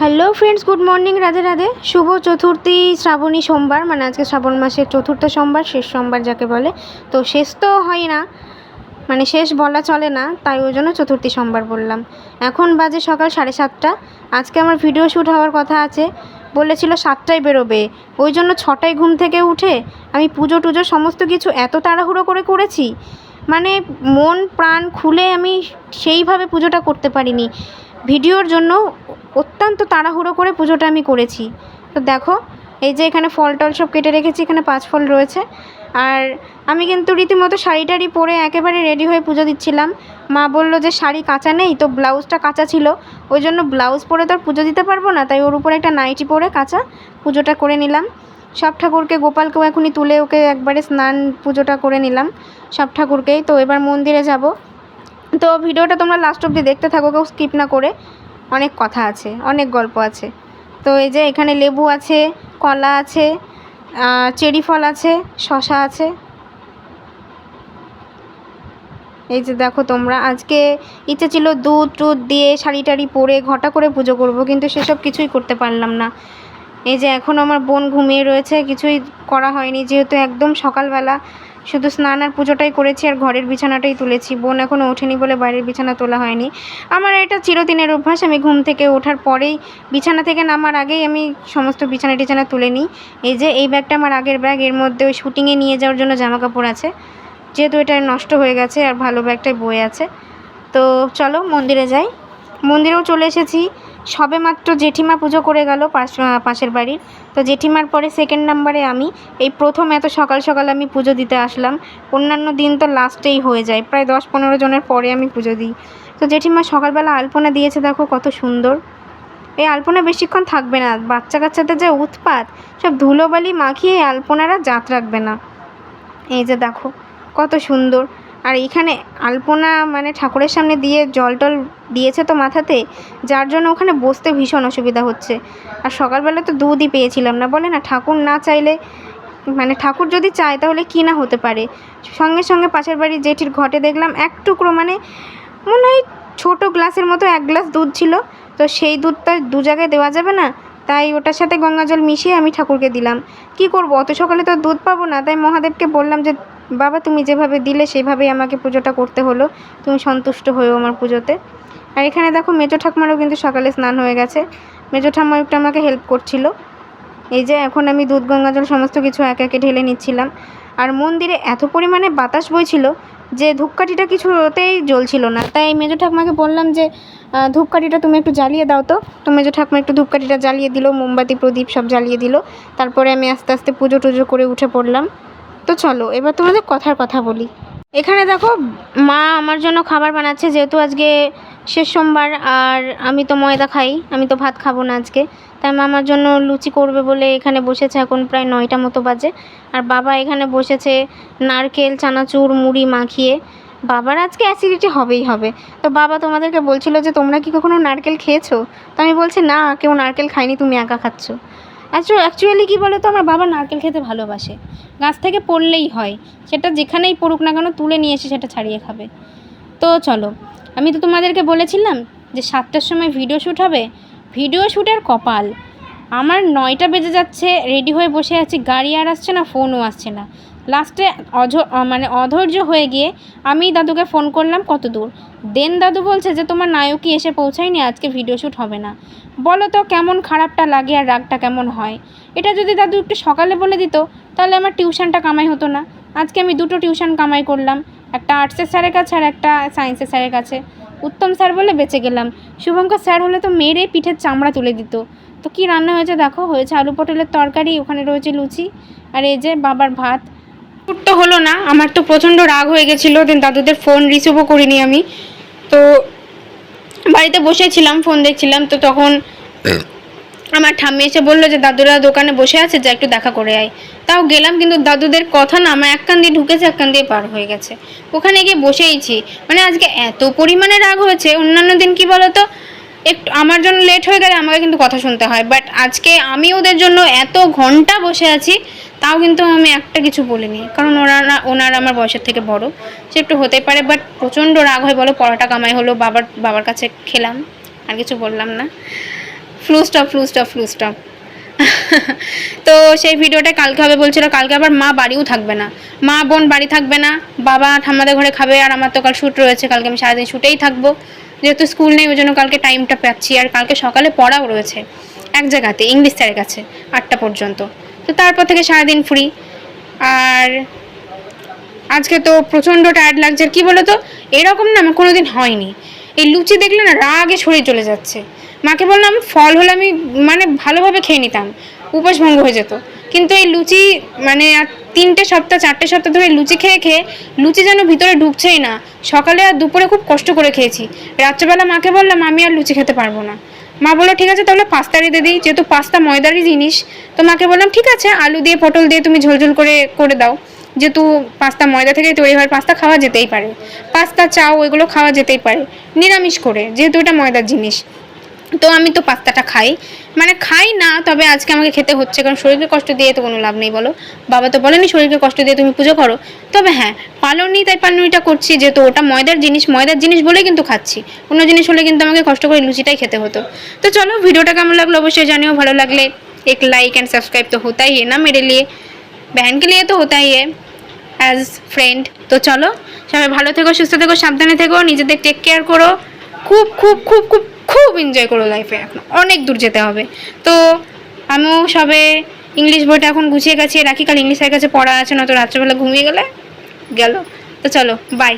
Hello friends good morning Radhe Radhe. শুভ চতুর্থী শ্রাবণী সোমবার মানে আজকে শ্রাবণ মাসের চতুর্থ সোমবার, শেষ সোমবার যাকে বলে। তো শেষ তো হয় না মানে শেষ বলা চলে না, তাই ওই জন্য চতুর্থী সোমবার বললাম। এখন বাজে সকাল সাড়ে সাতটা, আজকে আমার ভিডিও শ্যুট হওয়ার কথা আছে, বলেছিল সাতটায় বেরোবে, ওই জন্য ছটায় ঘুম থেকে উঠে আমি পুজো টুজো সমস্ত কিছু এত তাড়াহুড়ো করে করেছি মানে মন প্রাণ খুলে আমি সেইভাবে পুজোটা করতে পারিনি। ভিডিওর জন্য অত্যন্ত তাড়াহুড়ো করে পুজোটা আমি করেছি। তো দেখো, এই যে এখানে ফল টল সব কেটে রেখেছি, এখানে পাঁচ ফল রয়েছে। আর আমি কিন্তু রীতিমতো শাড়ি টাড়ি পরে একেবারে রেডি হয়ে পুজো দিচ্ছিলাম। মা বলল যে শাড়ি কাঁচা নেই, তো ব্লাউজটা কাঁচা ছিল। ওই জন্য ব্লাউজ পরে তো আর পুজো দিতে পারব না, তাই ওর উপরে একটা নাইটি পরে কাঁচা পুজোটা করে নিলাম। সব ঠাকুরকে, গোপালকেও এখনই তুলে ওকে একবারে স্নান পুজোটা করে নিলাম সব ঠাকুরকেই। তো এবার মন্দিরে যাব। তো ভিডিওটা তোমরা লাস্ট অবধি দেখতে থাকো, কেউ স্কিপ না করে। অনেক কথা আছে, অনেক গল্প আছে। তো এই যে এখানে লেবু আছে, কলা আছে চেরি ফল আছে, শশা আছে। এই যে দেখো তোমরা, আজকে ইচ্ছে ছিল দুধ টুধ দিয়ে শাড়ি টাড়ি পরে ঘটা করে পুজো করব, কিন্তু সেসব কিছুই করতে পারলাম না। এই যে এখন আমার বোন ঘুমিয়ে রয়েছে, কিছুই করা হয়নি, যেহেতু একদম সকালবেলা শুধু স্নান আর পুজোটাই করেছি আর ঘরের বিছানাটাই তুলেছি। বোন এখনও ওঠেনি বলে বাইরের বিছানা তোলা হয়নি। আমার এটা চিরদিনের অভ্যাস, আমি ঘুম থেকে ওঠার পরেই বিছানা থেকে নামার আগেই আমি সমস্ত বিছানা টিছানা তুলে নিই। এই যে, এই ব্যাগটা আমার আগের ব্যাগ, এর মধ্যে ওই শুটিংয়ে নিয়ে যাওয়ার জন্য জামা কাপড় আছে। যেহেতু এটা নষ্ট হয়ে গেছে আর ভালো ব্যাগটাই বয়ে আছে। তো চলো মন্দিরে যাই। মন্দিরেও চলে এসেছি। সবে মাত্র জেঠিমা পুজো করে গেল পাশ পাশের বাড়ির। তো জেঠিমার পরে সেকেন্ড নাম্বারে আমি, এই প্রথম এত সকাল সকাল আমি পুজো দিতে আসলাম। অন্যান্য দিন তো লাস্টেই হয়ে যায়, প্রায় দশ পনেরো জনের পরে আমি পুজো দিই। তো জেঠিমা সকালবেলা আলপনা দিয়েছে, দেখো কত সুন্দর। এই আলপনা বেশিক্ষণ থাকবে না বাচ্চা কাচ্চাদের যে উৎপাত, সব ধুলোবালি মাখিয়ে এই আলপনারা জাত রাখবে না। এই যে দেখো, কত সুন্দর। আর এইখানে আলপনা মানে ঠাকুরের সামনে দিয়ে জল টল দিয়েছে তো মাথাতে, যার জন্য ওখানে বসতে ভীষণ অসুবিধা হচ্ছে। আর সকালবেলা তো দুধই পেয়েছিলাম না, বলে না ঠাকুর না চাইলে মানে ঠাকুর যদি চায় তাহলে কি না হতে পারে। সঙ্গে সঙ্গে পাশের বাড়ির জেঠির ঘটে দেখলাম এক টুকরো মানে মনে হয় ছোটো গ্লাসের মতো এক গ্লাস দুধ ছিল। তো সেই দুধটা দু জায়গায় দেওয়া যাবে না, তাই ওটার সাথে গঙ্গা জল মিশিয়ে আমি ঠাকুরকে দিলাম। কি করব? অত সকালে তো দুধ পাবো না, তাই মহাদেবকে বললাম যে বাবা, তুমি যেভাবে দিলে সেভাবেই আমাকে পুজোটা করতে হলো। তুমি সন্তুষ্ট হয়েও আমার পুজোতে। আর এখানে দেখো মেজো ঠাকুমারও কিন্তু সকালে স্নান হয়ে গেছে। মেজো ঠাম্মা একটু আমাকে হেল্প করছিল। এই যে এখন আমি দুধ, গঙ্গা জল সমস্ত কিছু একে একে ঢেলে নিচ্ছিলাম। আর মন্দিরে এত পরিমাণে বাতাস বইছিল যে ধূপকাঠিটা কিছুতেই জ্বলছিল না। তাই মেজো ঠাকুমাকে বললাম যে ধূপকাঠিটা তুমি একটু জ্বালিয়ে দাও তো। তো মেজো ঠাকুমা একটু ধূপকাঠিটা জ্বালিয়ে দিল, মোমবাতি, প্রদীপ সব জ্বালিয়ে দিল। তারপরে আমি আস্তে আস্তে পুজো টুজো করে উঠে পড়লাম। তো চলো, এবার তোমাদের কথার কথা বলি। এখানে দেখো, মা আমার জন্য খাবার বানাচ্ছে, যেহেতু আজকে শেষ সোমবার, আর আমি তো ময়দা খাই, আমি তো ভাত খাব না আজকে। তাই মা আমার জন্য লুচি করবে বলে এখানে বসেছে, এখন প্রায় নয়টা মতো বাজে। আর বাবা এখানে বসেছে নারকেল, চানাচুর, মুড়ি মাখিয়ে। বাবার আজকে অ্যাসিডিটি হবেই হবে। তো বাবা তোমাদেরকে বলছিল যে, তোমরা কি কখনো নারকেল খেয়েছো? তো আমি বলছি, না, কেউ নারকেল খায়নি, তুমি একা খাচ্ছ। অ্যাকচুয়ালি কী বলো তো আমার বাবা নারকেল খেতে ভালোবাসে। গাছ থেকে পড়লেই হয়। সেটা যেখানেই পড়ুক না কেন তুলে নিয়ে এসে সেটা ছাড়িয়ে খাবে। তো চলো, আমি তো তোমাদেরকে বলেছিলাম যে সাতটার সময় ভিডিও শ্যুট হবে। ভিডিও শ্যুটের কপাল। আমার নয়টা বেজে যাচ্ছে রেডি হয়ে বসে আছি। গাড়ি আর আসছে না ফোনও আসছে না। লাস্টে অধ মানে অধৈর্য হয়ে গিয়ে আমি দাদুকে ফোন করলাম, কত দূর? দেন দাদু বলছে যে তোমার নায়কই এসে পৌঁছায়নি, আজকে ভিডিও শ্যুট হবে না। বলো তো, কেমন খারাপটা লাগে আর রাগটা কেমন হয়? এটা যদি দাদু একটু সকালে বলে দিত, তাহলে আমার টিউশনটা কামাই হতো না। আজকে আমি দুটো টিউশন কামাই করলাম, একটা আর্টসের স্যারের কাছে আর একটা সায়েন্সের স্যারের কাছে। উত্তম স্যার বলে বেঁচে গেলাম। শুভঙ্কর স্যার হলে তো মেরে পিঠের চামড়া তুলে দিত। তো কি রান্না হয়েছে দেখো? হয়েছে আলু পটলের তরকারি, ওখানে রয়েছে লুচি, আর এই যে বাবার ভাত তো হলো না। আমার তো প্রচণ্ড রাগ হয়ে গেছিল দেন দাদুদের ফোন রিসিভও করিনি আমি। তো বাড়িতে বসেছিলাম ফোন দেখছিলাম, তো তখন আমার ঠাম্মি এসে বলল যে, দাদুরা দোকানে বসে আছে, যা একটু দেখা করে আয়। তাও গেলাম, কিন্তু দাদুদের কথা না, আমার এক কান দিয়ে ঢুকেছে, এক কান দিয়ে পার হয়ে গেছে। ওখানে গিয়ে বসেইছি। মানে আজকে এত পরিমাণে রাগ হয়েছে, অন্যান্য দিন কি বলতো? একটু আমার জন্য লেট হয়ে গেলে আমাকে কিন্তু কথা শুনতে হয়। বাট আজকে আমি ওদের জন্য এত ঘণ্টা বসে আছি তাও কিন্তু আমি একটা কিছু বলিনি। কারণ ওনারা ওনারা আমার বয়সের থেকে বড়। সে একটু হতে পারে বাট প্রচণ্ড রাগ হয় বলো, পরোটা কামাই হলো, বাবার বাবার কাছে খেলাম, আর কিছু বললাম না। Full stop full stop full stop তো সেই ভিডিওটা কালকে হবে বলছিল, কালকে আবার মা বাড়িও থাকবে না। মা বোন বাড়ি থাকবে না, বাবা ঠাম্মাদের ঘরে খাবে, আর আমার তো কাল শ্যুট রয়েছে, কালকে আমি সারাদিন শ্যুটেই থাকব। যেহেতু স্কুল নেই, ওই জন্য কালকে টাইমটা পাচ্ছি, আর কালকে সকালে পড়াও রয়েছে। এক জায়গাতে ইংলিশ স্যারের কাছে, আটটা পর্যন্ত। তো তারপর থেকে সারাদিন ফ্রি আর আজকে তো প্রচণ্ড টায়ার্ড লাগছে। আর কি বলো তো এরকম না, আমার কোনোদিন হয়নি। এই লুচি দেখলে না রাগে ছড়িয়ে চলে যাচ্ছে। মাকে বললাম, ফল হলে আমি মানে ভালোভাবে খেয়ে নিতাম। উপাস ভঙ্গ হয়ে যেত। কিন্তু এই লুচি মানে আর তিনটে সপ্তাহ, চারটে সপ্তাহ ধরে লুচি খেয়ে খেয়ে লুচি যেন ভিতরে ঢুকছেই না। সকালে আর দুপুরে খুব কষ্ট করে খেয়েছি। রাত্রেবেলা মাকে বললাম, আমি আর লুচি খেতে পারব না। মা বলল, ঠিক আছে, তাহলে পাস্তা দিয়ে দিই। যেহেতু পাস্তা ময়দারই জিনিস, তো মাকে বললাম, ঠিক আছে, আলু দিয়ে, পটল দিয়ে তুমি ঝোলঝোল করে করে দাও। যেহেতু পাস্তা ময়দা থেকে তৈরি হয় পাস্তা খাওয়া যেতেই পারে। পাস্তা চাও, ওইগুলো খাওয়া যেতেই পারে। নিরামিষ করে, যেহেতু এটা ময়দার জিনিস। তো আমি তো পাস্তাটা খাই মানে খাই না তবে আজকে আমাকে খেতে হচ্ছে কারণ শরীরকে কষ্ট দিয়ে তো কোনো লাভ নেই বলো বাবা তো বলেনি শরীরকে কষ্ট দিয়ে তুমি পুজো করো তবে হ্যাঁ পালনি তাই পালনিটা করছি যেহেতু ওটা ময়দার জিনিস ময়দার জিনিস বলেই কিন্তু খাচ্ছি অন্য জিনিস হলে কিন্তু আমাকে কষ্ট করে লুচিটাই খেতে হতো তো চলো ভিডিওটা কেমন লাগলো অবশ্যই জানিও ভালো লাগলে এক লাইক এন্ড সাবস্ক্রাইব তো होता ही है ना मेरे लिए बहन के लिए तो होता ही है অ্যাজ ফ্রেন্ড তো চলো সবাই ভালো থেকো সুস্থ থেকো সাবধানে থেকো নিজেদের টেক কেয়ার করো খুব খুব খুব খুব খুব এনজয় করো লাইফে এখন অনেক দূর যেতে হবে। তো আমিও সবে ইংলিশ বইটা এখন গুছিয়ে গেছি। রাখি কাল ইংলিশের কাছে পড়া আছে, নয়তো রাত্রেবেলা ঘুমিয়ে গেলে গেল। তো চলো বাই